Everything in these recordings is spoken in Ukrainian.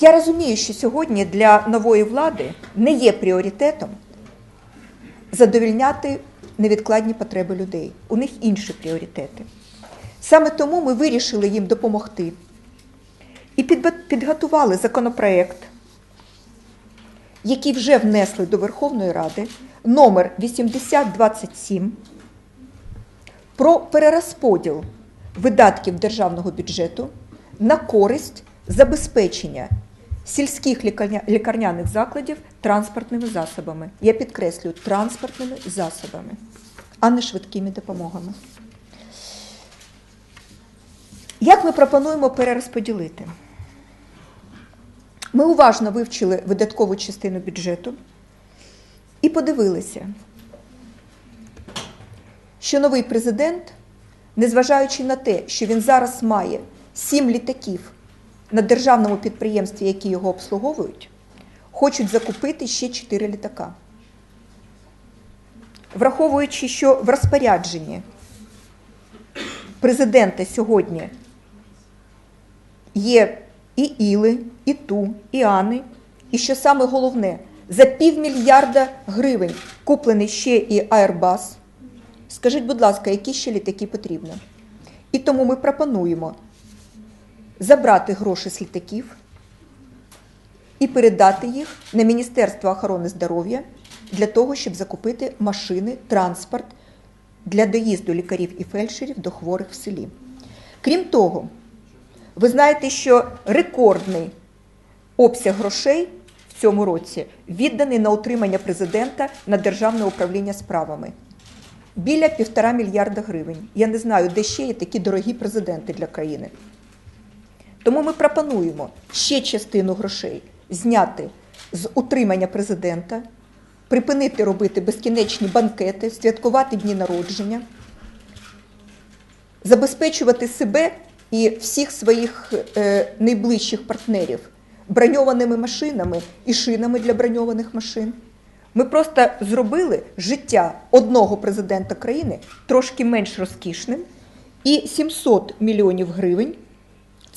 Я розумію, що сьогодні для нової влади не є пріоритетом задовільняти невідкладні потреби людей. У них інші пріоритети. Саме тому ми вирішили їм допомогти і підготували законопроект, який вже внесли до Верховної Ради, номер 8027 про перерозподіл видатків державного бюджету на користь забезпечення сільських лікарняних закладів транспортними засобами. Я підкреслюю, транспортними засобами, а не швидкими допомогами. Як ми пропонуємо перерозподілити? Ми уважно вивчили видаткову частину бюджету і подивилися, що новий президент, незважаючи на те, що він зараз має сім літаків на державному підприємстві, які його обслуговують, хочуть закупити ще чотири літака. Враховуючи, що в розпорядженні президента сьогодні є і Іли, і Ту, і Ани, і що саме головне, за півмільярда гривень куплений ще і Airbus. Скажіть, будь ласка, які ще літаки потрібно? І тому ми пропонуємо забрати гроші з літаків і передати їх на Міністерство охорони здоров'я для того, щоб закупити машини, транспорт для доїзду лікарів і фельдшерів до хворих в селі. Крім того, ви знаєте, що рекордний обсяг грошей в цьому році відданий на утримання президента на державне управління справами. Біля півтора мільярда гривень. Я не знаю, де ще є такі дорогі президенти для країни. Тому ми пропонуємо ще частину грошей зняти з утримання президента, припинити робити безкінечні банкети, святкувати дні народження, забезпечувати себе і всіх своїх е, найближчих партнерів броньованими машинами і шинами для броньованих машин. Ми просто зробили життя одного президента країни трошки менш розкішним, і 700 мільйонів гривень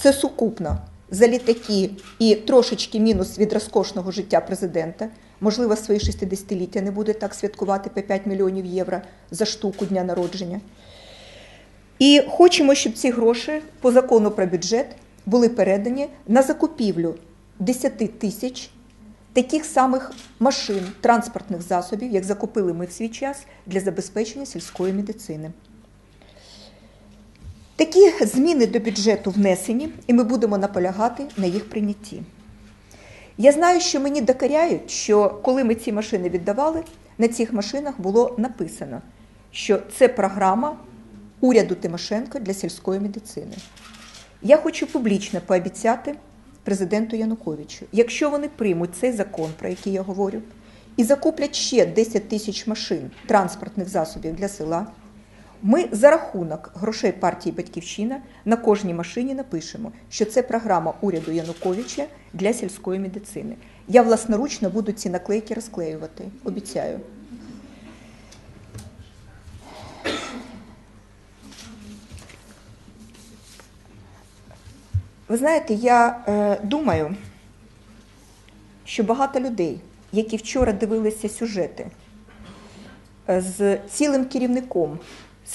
це сукупно за літаки і трошечки мінус від розкошного життя президента. Можливо, свої 60-ліття не буде так святкувати по 5 мільйонів євро за штуку дня народження. І хочемо, щоб ці гроші по закону про бюджет були передані на закупівлю 10 тисяч таких самих машин, транспортних засобів, як закупили ми в свій час для забезпечення сільської медицини. Такі зміни до бюджету внесені, і ми будемо наполягати на їх прийнятті. Я знаю, що мені докаряють, що коли ми ці машини віддавали, на цих машинах було написано, що це програма уряду Тимошенко для сільської медицини. Я хочу публічно пообіцяти президенту Януковичу, якщо вони приймуть цей закон, про який я говорю, і закуплять ще 10 тисяч машин транспортних засобів для села. Ми за рахунок грошей партії Батьківщина на кожній машині напишемо, що це програма уряду Януковича для сільської медицини. Я власноручно буду ці наклейки розклеювати. Обіцяю. Ви знаєте, я е, думаю, що багато людей, які вчора дивилися сюжети е, з цілим керівником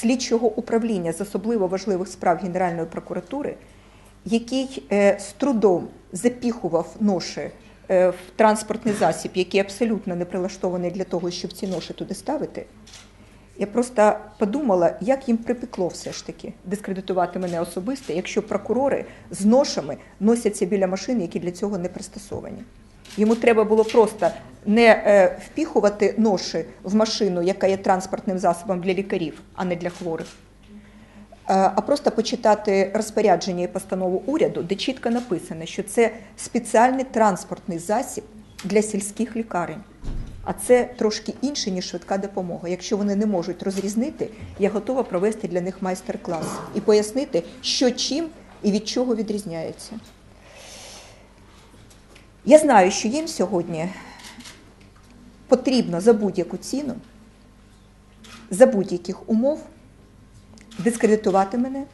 слідчого управління з особливо важливих справ Генеральної прокуратури, який е, з трудом запіхував ноші е, в транспортний засіб, який абсолютно не прилаштований для того, щоб ці ноші туди ставити. Я просто подумала, як їм припекло все ж таки дискредитувати мене особисто, якщо прокурори з ношами носяться біля машин, які для цього не пристосовані. Йому треба було просто не е, впіхувати ноші в машину, яка є транспортним засобом для лікарів, а не для хворих, е, а просто почитати розпорядження і постанову уряду, де чітко написано, що це спеціальний транспортний засіб для сільських лікарень. А це трошки інше, ніж швидка допомога. Якщо вони не можуть розрізнити, я готова провести для них майстер-клас і пояснити, що чим і від чого відрізняється. Я знаю, що їм сьогодні потрібно за будь-яку ціну, за будь-яких умов дискредитувати мене,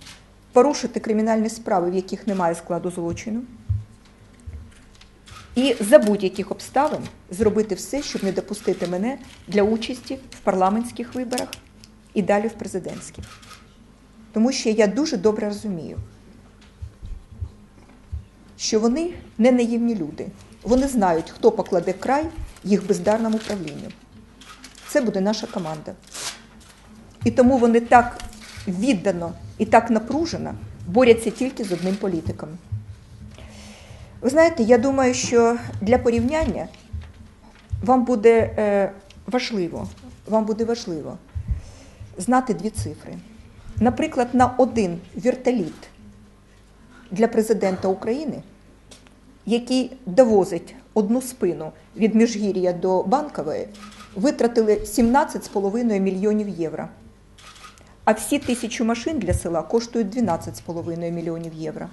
порушити кримінальні справи, в яких немає складу злочину, і за будь-яких обставин зробити все, щоб не допустити мене для участі в парламентських виборах і далі в президентських. Тому що я дуже добре розумію, що вони не наївні люди. Вони знають, хто покладе край їх бездарному правлінню. Це буде наша команда. І тому вони так віддано і так напружено борються тільки з одним політиком. Ви знаєте, я думаю, що для порівняння вам буде е, важливо, вам буде важливо знати дві цифри. Наприклад, на один вертоліт для президента України, який довозить одну спину від Міжгір'я до Банкової, витратили 17,5 мільйонів євро. А всі тисячу машин для села коштують 12,5 мільйонів євро.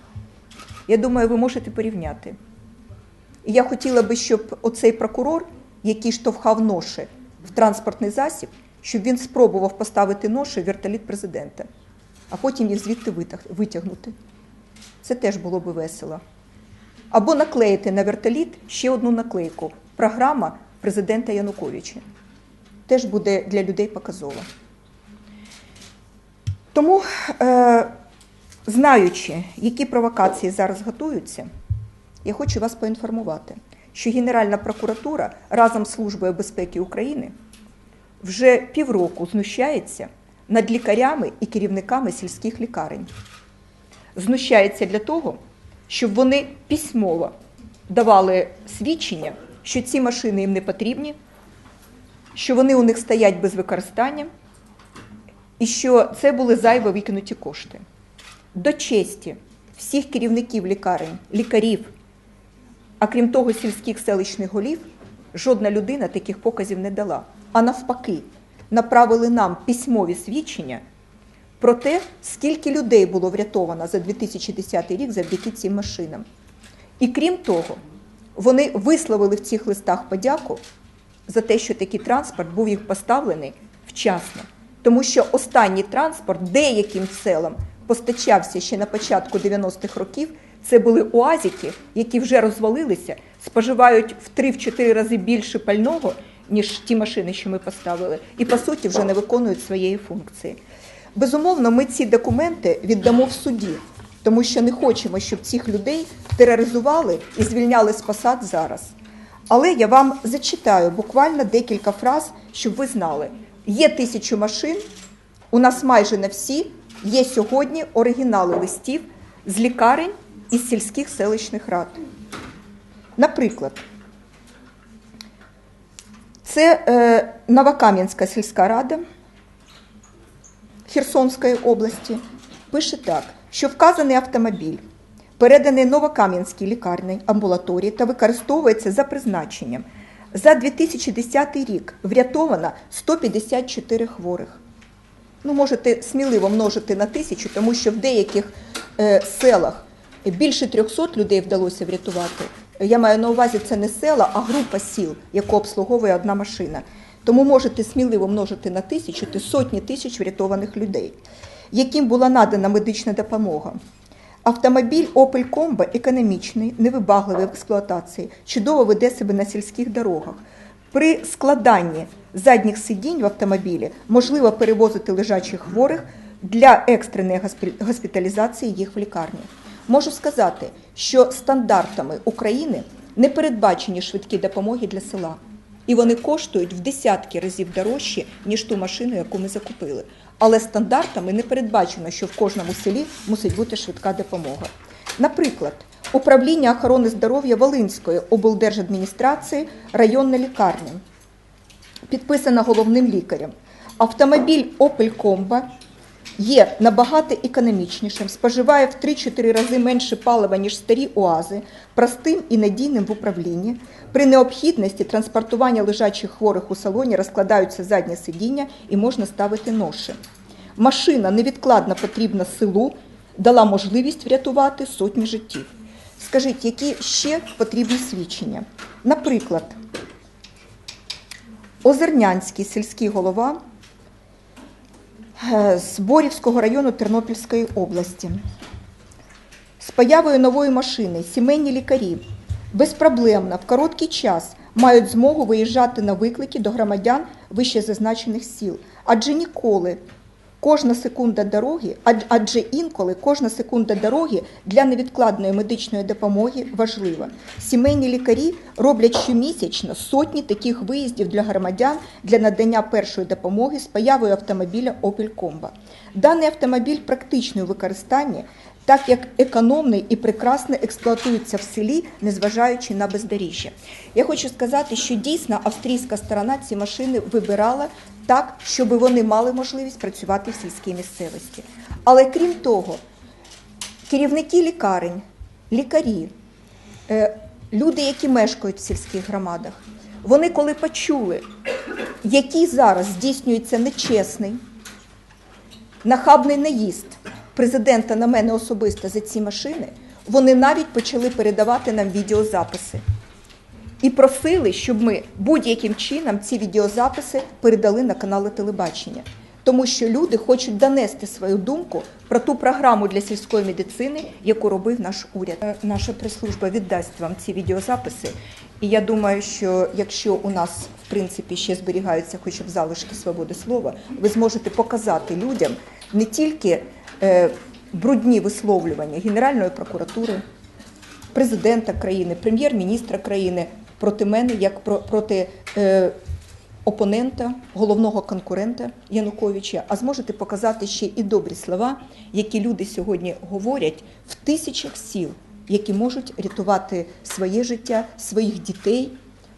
Я думаю, ви можете порівняти. І я хотіла би, щоб оцей прокурор, який штовхав ноші в транспортний засіб, щоб він спробував поставити ноші в вертоліт президента, а потім їх звідти витягнути. Це теж було би весело. Або наклеїти на вертоліт ще одну наклейку програма президента Януковича. Теж буде для людей показово. Тому, е, знаючи, які провокації зараз готуються, я хочу вас поінформувати, що Генеральна прокуратура разом з Службою безпеки України вже півроку знущається над лікарями і керівниками сільських лікарень. Знущається для того, щоб вони письмово давали свідчення, що ці машини їм не потрібні, що вони у них стоять без використання, і що це були зайво викинуті кошти. До честі всіх керівників лікарень, лікарів, а крім того, сільських селищних голів, жодна людина таких показів не дала. А навпаки, направили нам письмові свідчення про те, скільки людей було врятовано за 2010 рік завдяки цим машинам. І крім того, вони висловили в цих листах подяку за те, що такий транспорт був їх поставлений вчасно. Тому що останній транспорт деяким селам постачався ще на початку 90-х років. Це були уазики, які вже розвалилися, споживають в 3-4 рази більше пального, ніж ті машини, що ми поставили, і по суті вже не виконують своєї функції. Безумовно, ми ці документи віддамо в суді, тому що не хочемо, щоб цих людей тероризували і звільняли з посад зараз. Але я вам зачитаю буквально декілька фраз, щоб ви знали. Є тисячу машин, у нас майже на всі є сьогодні оригінали листів з лікарень із сільських селищних рад. Наприклад, це е, Новокам'янська сільська рада Херсонської області пише так, що вказаний автомобіль переданий Новокам'янській лікарні амбулаторії та використовується за призначенням. За 2010 рік врятовано 154 хворих. Ну, можете сміливо множити на тисячу, тому що в деяких е, селах більше 300 людей вдалося врятувати. Я маю на увазі, це не села, а група сіл, яку обслуговує одна машина. Тому можете сміливо множити на тисячу це сотні тисяч врятованих людей, яким була надана медична допомога. Автомобіль Opel Combo економічний, невибагливий в експлуатації, чудово веде себе на сільських дорогах. При складанні задніх сидінь в автомобілі можливо перевозити лежачих хворих для екстреної госпіталізації їх в лікарні. Можу сказати, що стандартами України не передбачені швидкі допомоги для села. І вони коштують в десятки разів дорожче, ніж ту машину, яку ми закупили. Але стандартами не передбачено, що в кожному селі мусить бути швидка допомога. Наприклад, управління охорони здоров'я Волинської облдержадміністрації районна лікарня підписана головним лікарем. Автомобіль Opel Combo є набагато економічнішим, споживає в 3-4 рази менше палива, ніж старі УАЗи, простим і надійним в управлінні. При необхідності транспортування лежачих хворих у салоні розкладаються задні сидіння і можна ставити ноші. Машина невідкладно потрібна селу, дала можливість врятувати сотні життів. Скажіть, які ще потрібні свідчення? Наприклад, Озернянський сільський голова з Борівського району Тернопільської області. З появою нової машини сімейні лікарі безпроблемно в короткий час мають змогу виїжджати на виклики до громадян вищезазначених сіл. Адже ніколи кожна секунда дороги, адже інколи кожна секунда дороги для невідкладної медичної допомоги важлива. Сімейні лікарі роблять щомісячно сотні таких виїздів для громадян для надання першої допомоги з появою автомобіля Opel Combo. Даний автомобіль практичний у використанні, так як економний і прекрасно експлуатується в селі, незважаючи на бездоріжжя. Я хочу сказати, що дійсно австрійська сторона ці машини вибирала так, щоб вони мали можливість працювати в сільській місцевості. Але крім того, керівники лікарень, лікарі, е, люди, які мешкають в сільських громадах, вони коли почули, який зараз здійснюється нечесний, нахабний наїзд президента на мене особисто за ці машини, вони навіть почали передавати нам відеозаписи. І просили, щоб ми будь-яким чином ці відеозаписи передали на канали телебачення. Тому що люди хочуть донести свою думку про ту програму для сільської медицини, яку робив наш уряд. Е, Наша прес-служба віддасть вам ці відеозаписи. І я думаю, що якщо у нас в принципі ще зберігаються хоча б залишки свободи слова, ви зможете показати людям не тільки е, брудні висловлювання Генеральної прокуратури, президента країни, прем'єр-міністра країни проти мене, як про- проти е, опонента, головного конкурента Януковича, а зможете показати ще і добрі слова, які люди сьогодні говорять в тисячах сіл, які можуть рятувати своє життя, своїх дітей,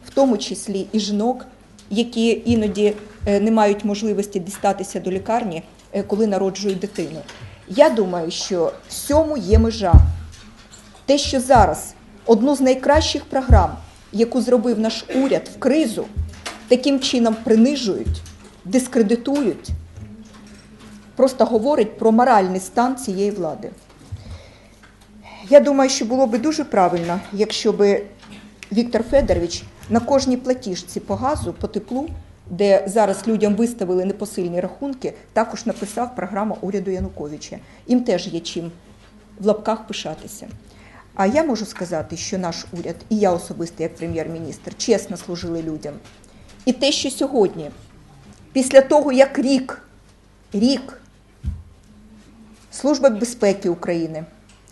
в тому числі і жінок, які іноді е, не мають можливості дістатися до лікарні, е, коли народжують дитину. Я думаю, що всьому є межа. Те, що зараз одну з найкращих програм, яку зробив наш уряд в кризу, таким чином принижують, дискредитують, просто говорить про моральний стан цієї влади. Я думаю, що було би дуже правильно, якщо би Віктор Федорович на кожній платіжці по газу, по теплу, де зараз людям виставили непосильні рахунки, також написав програма уряду Януковича. Їм теж є чим в лапках пишатися. А я можу сказати, що наш уряд, і я особисто як прем'єр-міністр, чесно служили людям. І те, що сьогодні, після того, як рік, рік Служба безпеки України,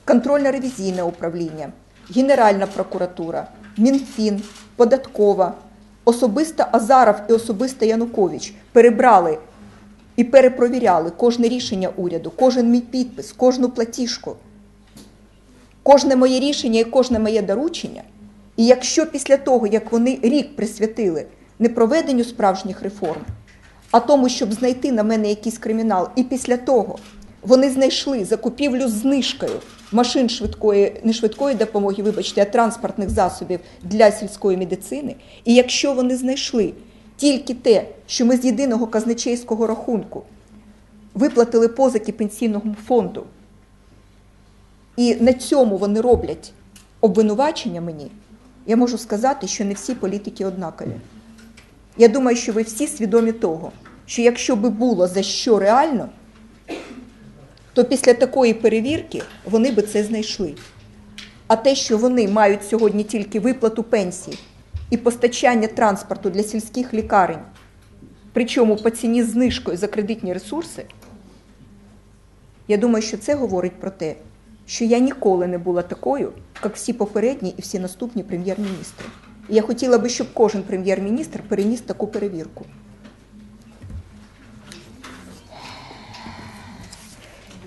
контрольно-ревізійне управління, Генеральна прокуратура, Мінфін, Податкова, особисто Азаров і особисто Янукович перебрали і перепровіряли кожне рішення уряду, кожен мій підпис, кожну платіжку, кожне моє рішення і кожне моє доручення. І якщо після того, як вони рік присвятили не проведенню справжніх реформ, а тому, щоб знайти на мене якийсь кримінал, і після того вони знайшли закупівлю з знижкою машин швидкої, не швидкої допомоги, вибачте, а транспортних засобів для сільської медицини. І якщо вони знайшли тільки те, що ми з єдиного казначейського рахунку виплатили позики пенсійному фонду, і на цьому вони роблять обвинувачення мені, я можу сказати, що не всі політики однакові. Я думаю, що ви всі свідомі того, що якщо би було за що реально, то після такої перевірки вони би це знайшли. А те, що вони мають сьогодні тільки виплату пенсій і постачання транспорту для сільських лікарень, причому по ціні знижкою за кредитні ресурси, я думаю, що це говорить про те, що я ніколи не була такою, як всі попередні і всі наступні прем'єр-міністри. І я хотіла би, щоб кожен прем'єр-міністр переніс таку перевірку.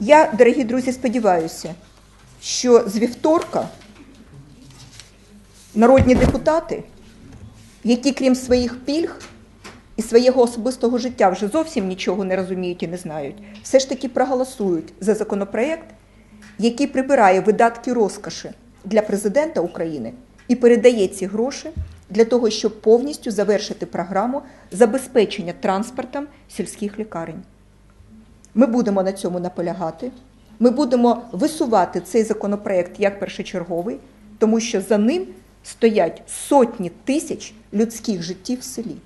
Я, дорогі друзі, сподіваюся, що з вівторка народні депутати, які крім своїх пільг і свого особистого життя вже зовсім нічого не розуміють і не знають, все ж таки проголосують за законопроект, який прибирає видатки розкоші для президента України і передає ці гроші для того, щоб повністю завершити програму забезпечення транспортом сільських лікарень. Ми будемо на цьому наполягати. Ми будемо висувати цей законопроект як першочерговий, тому що за ним стоять сотні тисяч людських життів в селі.